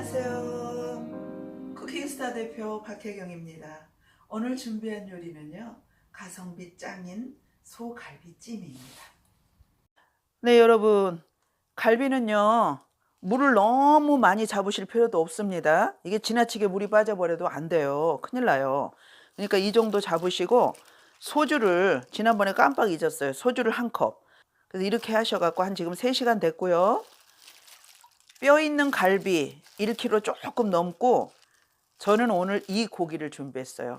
안녕하세요. 쿠킹스타 대표 박혜경입니다. 오늘 준비한 요리는요. 가성비 짱인 소갈비찜입니다. 네, 여러분. 갈비는요. 물을 너무 많이 잡으실 필요도 없습니다. 이게 지나치게 물이 빠져버려도 안 돼요. 큰일 나요. 그러니까 이 정도 잡으시고 소주를 지난번에 깜빡 잊었어요. 소주를 한 컵. 그래서 이렇게 하셔갖고 한 지금 3시간 됐고요. 뼈 있는 갈비 1kg 조금 넘고 저는 오늘 이 고기를 준비했어요.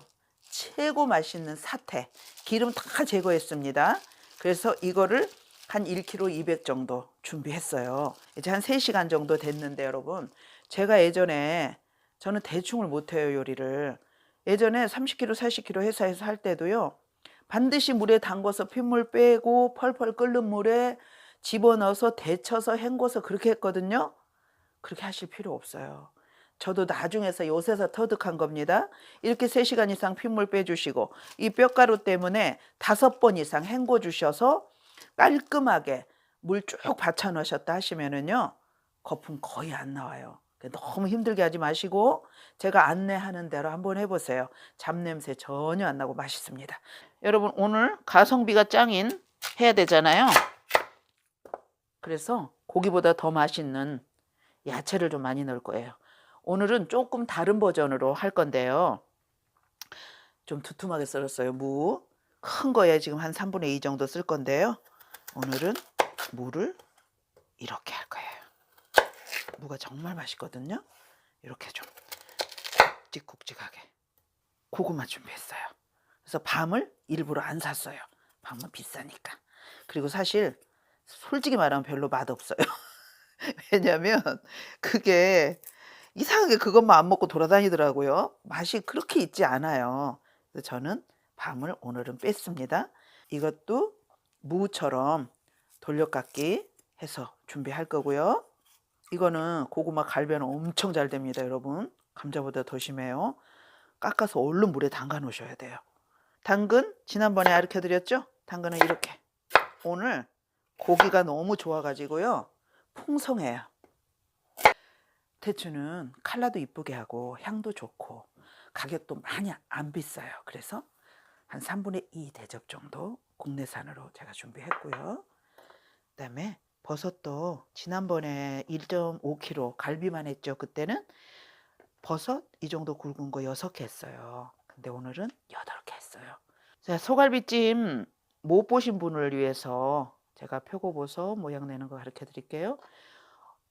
최고 맛있는 사태. 기름 다 제거했습니다. 그래서 이거를 한 1kg 200 정도 준비했어요. 이제 한 3시간 정도 됐는데 여러분. 제가 예전에 저는 대충을 못해요 요리를. 예전에 30kg 40kg 회사에서 할 때도요. 반드시 물에 담궈서 핏물 빼고 펄펄 끓는 물에 집어넣어서 데쳐서 헹궈서 그렇게 했거든요. 그렇게 하실 필요 없어요. 저도 나중에서 요새서 터득한 겁니다. 이렇게 3시간 이상 핏물 빼주시고 이 뼈가루 때문에 다섯 번 이상 헹궈 주셔서 깔끔하게 물 쭉 받쳐 넣으셨다 하시면은요 거품 거의 안 나와요. 너무 힘들게 하지 마시고 제가 안내하는 대로 한번 해보세요. 잡냄새 전혀 안 나고 맛있습니다. 여러분 오늘 가성비가 짱인 해야 되잖아요. 그래서 고기보다 더 맛있는 야채를 좀 많이 넣을 거예요. 오늘은 조금 다른 버전으로 할 건데요. 좀 두툼하게 썰었어요. 무. 큰 거에 지금 한 3분의 2 정도 쓸 건데요. 오늘은 무를 이렇게 할 거예요. 무가 정말 맛있거든요. 이렇게 좀 굵직굵직하게. 고구마 준비했어요. 그래서 밤을 일부러 안 샀어요. 밤은 비싸니까. 그리고 사실 솔직히 말하면 별로 맛없어요. 왜냐면 그게 이상하게 그것만 안 먹고 돌아다니더라고요. 맛이 그렇게 있지 않아요. 그래서 저는 밤을 오늘은 뺐습니다. 이것도 무처럼 돌려깎기 해서 준비할 거고요. 이거는 고구마 갈비는 엄청 잘 됩니다, 여러분. 감자보다 더 심해요. 깎아서 얼른 물에 담가 놓으셔야 돼요. 당근 지난번에 가르쳐 드렸죠? 당근은 이렇게. 오늘 고기가 너무 좋아가지고요. 풍성해요. 대추는 컬러도 이쁘게 하고 향도 좋고 가격도 많이 안 비싸요. 그래서 한 3분의 2 대접 정도 국내산으로 제가 준비했고요. 그 다음에 버섯도 지난번에 1.5kg 갈비만 했죠. 그때는 버섯 이 정도 굵은 거 6개 했어요. 근데 오늘은 8개 했어요. 자, 소갈비찜 못 보신 분을 위해서 제가 표고버섯 모양 내는 거 가르쳐 드릴게요.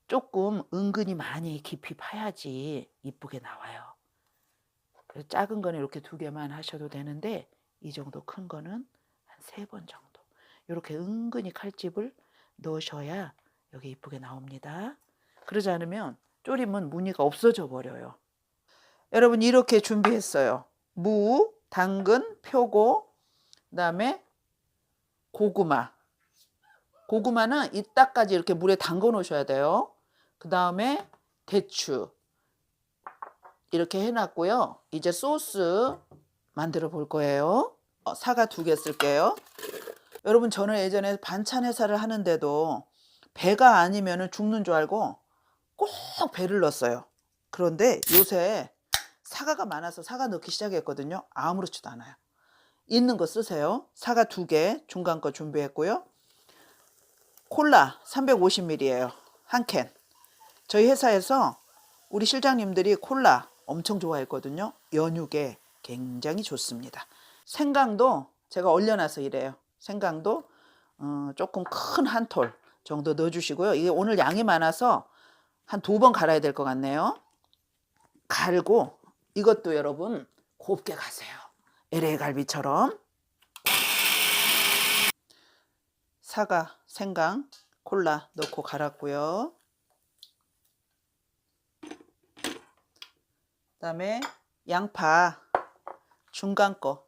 조금 은근히 많이 깊이 파야지 이쁘게 나와요. 작은 거는 이렇게 두 개만 하셔도 되는데 이 정도 큰 거는 한 세 번 정도. 이렇게 은근히 칼집을 넣으셔야 여기 이쁘게 나옵니다. 그러지 않으면 졸이면 무늬가 없어져 버려요. 여러분 이렇게 준비했어요. 무, 당근, 표고, 그다음에 고구마. 고구마는 이따까지 이렇게 물에 담궈 놓으셔야 돼요. 그 다음에 대추 이렇게 해놨고요. 이제 소스 만들어 볼 거예요. 어, 사과 두 개 쓸게요. 여러분 저는 예전에 반찬 회사를 하는데도 배가 아니면 죽는 줄 알고 꼭 배를 넣었어요. 그런데 요새 사과가 많아서 사과 넣기 시작했거든요. 아무렇지도 않아요. 있는 거 쓰세요. 사과 두 개, 중간 거 준비했고요. 콜라 350ml예요. 한 캔. 저희 회사에서 우리 실장님들이 콜라 엄청 좋아했거든요. 연육에 굉장히 좋습니다. 생강도 제가 얼려놔서 이래요. 생강도 어, 조금 큰 한 톨 정도 넣어주시고요. 이게 오늘 양이 많아서 한 두 번 갈아야 될 것 같네요. 갈고 이것도 여러분 곱게 가세요. LA 갈비처럼 사과, 생강, 콜라 넣고 갈았고요. 그다음에 양파 중간 거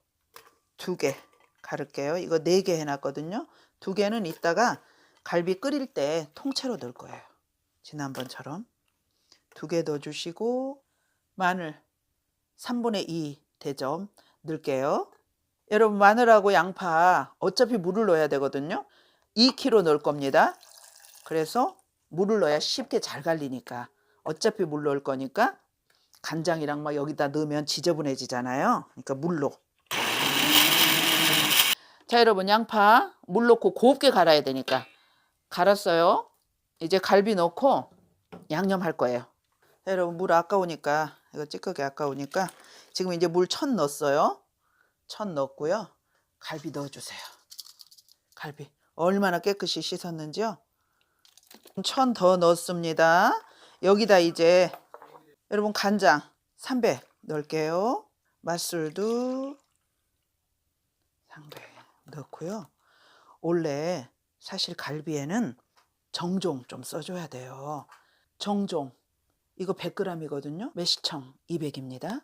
두 개 갈을게요. 이거 네 개 해놨거든요. 두 개는 이따가 갈비 끓일 때 통째로 넣을 거예요. 지난번처럼 두 개 넣어주시고 마늘 3분의 2 대점 넣을게요. 여러분 마늘하고 양파 어차피 물을 넣어야 되거든요. 2kg 넣을 겁니다. 그래서 물을 넣어야 쉽게 잘 갈리니까 어차피 물 넣을 거니까 간장이랑 막 여기다 넣으면 지저분해지잖아요. 그러니까 물로. 자, 여러분 양파 물 넣고 곱게 갈아야 되니까 갈았어요. 이제 갈비 넣고 양념 할 거예요. 자, 여러분 물 아까우니까 이거 찌꺼기 아까우니까 지금 이제 물 천 넣었어요. 천 넣었고요. 갈비 넣어주세요. 갈비 얼마나 깨끗이 씻었는지요. 천 더 넣습니다. 여기다 이제 여러분 간장 300 넣을게요. 맛술도 300 넣고요. 원래 사실 갈비에는 정종 좀 써줘야 돼요. 정종 이거 100g이거든요. 매실청 200입니다.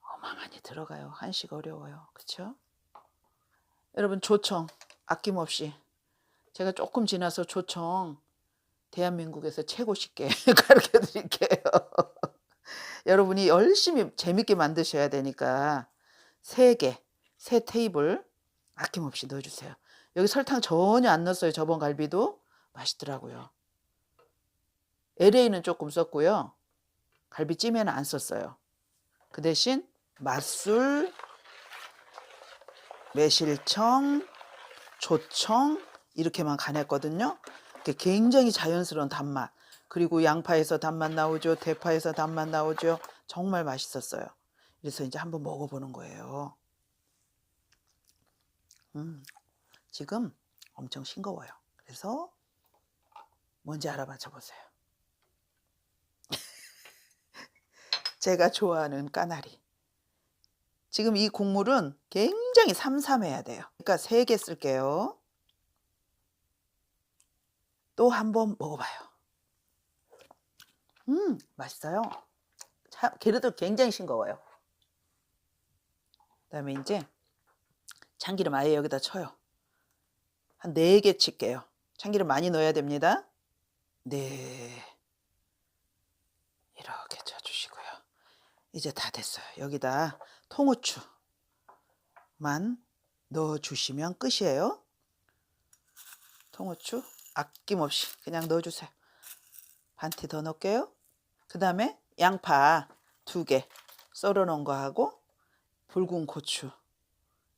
어마어마하게 들어가요. 한식 어려워요. 그쵸? 여러분 조청 아낌없이 제가 조금 지나서 조청 대한민국에서 최고 쉽게 가르쳐 드릴게요. 여러분이 열심히 재밌게 만드셔야 되니까 세 개, 세 테이블 아낌없이 넣어주세요. 여기 설탕 전혀 안 넣었어요. 저번 갈비도 맛있더라고요. LA는 조금 썼고요. 갈비찜에는 안 썼어요. 그 대신 맛술, 매실청, 조청 이렇게만. 그게 굉장히 자연스러운 단맛. 그리고 양파에서 단맛 나오죠. 대파에서 단맛 나오죠. 정말 맛있었어요. 그래서 이제 한번 먹어보는 거예요. 음, 지금 엄청 싱거워요. 그래서 뭔지 알아맞혀 보세요. 제가 좋아하는 까나리. 지금 이 국물은 굉장히 삼삼해야 돼요. 그러니까 세 개 쓸게요. 또 한 번 먹어봐요. 음, 맛있어요. 참, 게르도 굉장히 싱거워요. 그 다음에 이제 참기름 아예 여기다 쳐요. 한 네 개 칠게요. 참기름 많이 넣어야 됩니다. 네. 이렇게 쳐주시고요. 이제 다 됐어요. 여기다 통후추만 넣어주시면 끝이에요. 통후추 아낌없이 그냥 넣어주세요. 반티 더 넣을게요. 그 다음에 양파 두 개 썰어 놓은 거 하고 붉은 고추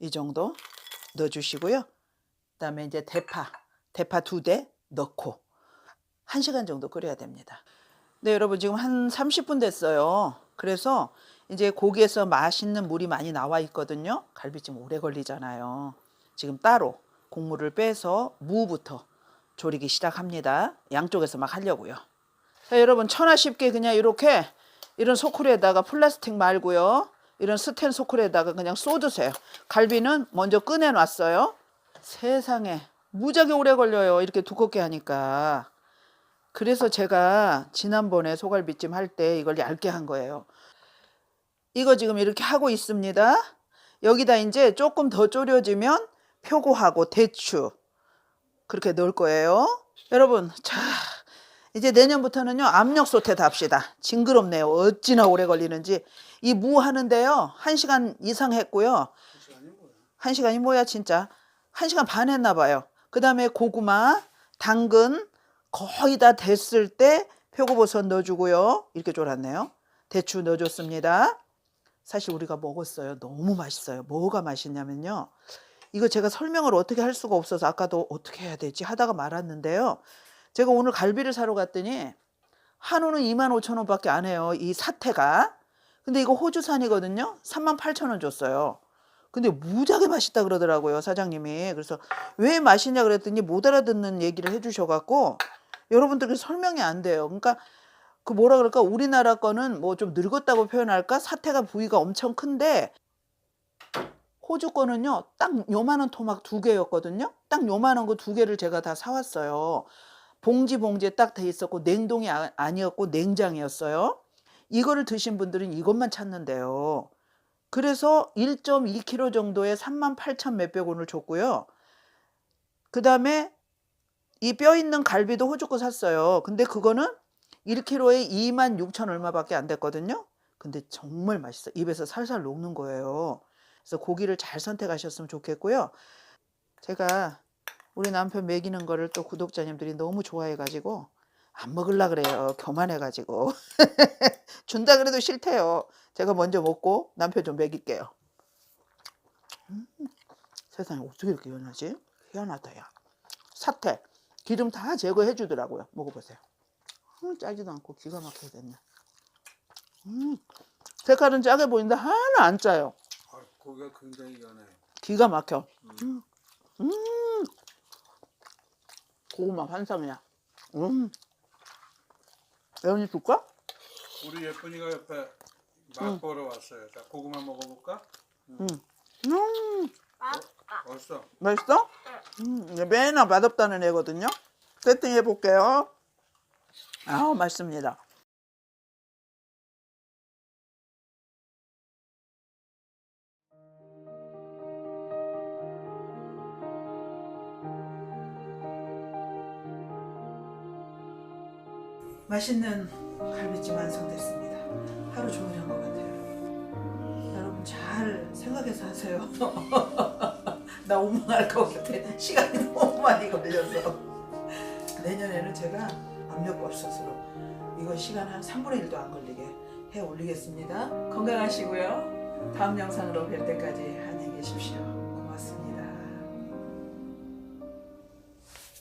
이 정도 넣어주시고요. 그 다음에 이제 대파 대파 두 대 넣고 한 시간 정도 끓여야 됩니다. 네, 여러분 지금 한 30분 됐어요. 그래서 이제 고기에서 맛있는 물이 많이 나와 있거든요. 갈비찜 오래 걸리잖아요. 지금 따로 국물을 빼서 무부터 조리기 시작합니다. 양쪽에서 막 하려고요. 자, 여러분 천하 쉽게 그냥 이렇게 이런 소쿠리에다가 플라스틱 말고요. 이런 스텐 소쿠리에다가 그냥 쏟으세요. 갈비는 먼저 꺼내 놨어요. 세상에 무지하게 오래 걸려요. 이렇게 두껍게 하니까. 그래서 제가 지난번에 소갈비찜 할 때 이걸 얇게 한 거예요. 이거 지금 이렇게 하고 있습니다. 여기다 이제 조금 더 졸여지면 표고하고 대추 그렇게 넣을 거예요. 여러분, 자, 이제 내년부터는요, 압력 소태 합시다. 징그럽네요. 어찌나 오래 걸리는지. 이 무 하는데요, 한 시간 이상 했고요. 한 시간이 뭐야, 진짜. 한 시간 반 했나 봐요. 그 다음에 고구마, 당근, 거의 다 됐을 때 표고버섯 넣어주고요. 이렇게 졸았네요. 대추 넣어줬습니다. 사실 우리가 먹었어요. 너무 맛있어요. 뭐가 맛있냐면요. 이거 제가 설명을 어떻게 할 수가 없어서 아까도 어떻게 해야 되지 하다가 말았는데요. 제가 오늘 갈비를 사러 갔더니 한우는 2만 5천 원밖에 안 해요. 이 사태가. 근데 이거 호주산이거든요. 3만 8천 원 줬어요. 근데 무지하게 맛있다 그러더라고요 사장님이. 그래서 왜 맛있냐 그랬더니 못 알아듣는 얘기를 해주셔갖고 여러분들께 설명이 안 돼요. 그러니까 그 뭐라 그럴까 우리나라 거는 뭐 좀 늙었다고 표현할까 사태가 부위가 엄청 큰데 호주 거는요 딱 요만한 토막 두 개였거든요. 딱 요만한 거 두 개를 제가 다 사왔어요. 봉지 봉지에 딱 돼 있었고 냉동이 아, 아니었고 냉장이었어요. 이거를 드신 분들은 이것만 찾는데요. 그래서 1.2kg 정도에 3만 8천 몇백 원을 줬고요. 그 다음에 이 뼈 있는 갈비도 호주 거 샀어요. 근데 그거는 1kg에 2만 6천 얼마밖에 안 됐거든요. 근데 정말 맛있어. 입에서 살살 녹는 거예요. 그래서 고기를 잘 선택하셨으면 좋겠고요. 제가 우리 남편 먹이는 거를 또 구독자님들이 너무 좋아해가지고 안 먹을라 그래요. 교만해가지고. 준다 그래도 싫대요. 제가 먼저 먹고 남편 좀 먹일게요. 음, 세상에 어떻게 이렇게 연하지? 희한하다, 야. 사태. 기름 다 제거해 주더라고요. 먹어보세요. 음, 짜지도 않고 기가 막히게 됐네. 음, 색깔은 짜게 보이는데 하나 안 짜요. 아, 고기가 굉장히 연해. 기가 막혀. 음, 음. 고구마 환상이야. 음. 애원이 줄까? 우리 예쁜이가 옆에 맛보러 왔어요. 자, 고구마 먹어볼까? 음. 벌써. 맛있어? 음, 이게 매나 맛없다는 애거든요. 세팅해 볼게요. 아우, 맛있습니다. 맛있는 갈비찜 완성됐습니다. 하루 종일 한 것 같아요. 여러분 잘 생각해서 하세요. 나 운동할 것 같아. 시간이 너무 많이 걸려서. 내년에는 제가 압력밥솥으로 이거 시간 한 3분의 1도 안 걸리게 해 올리겠습니다. 건강하시고요. 다음 영상으로 뵐 때까지 안녕히 계십시오.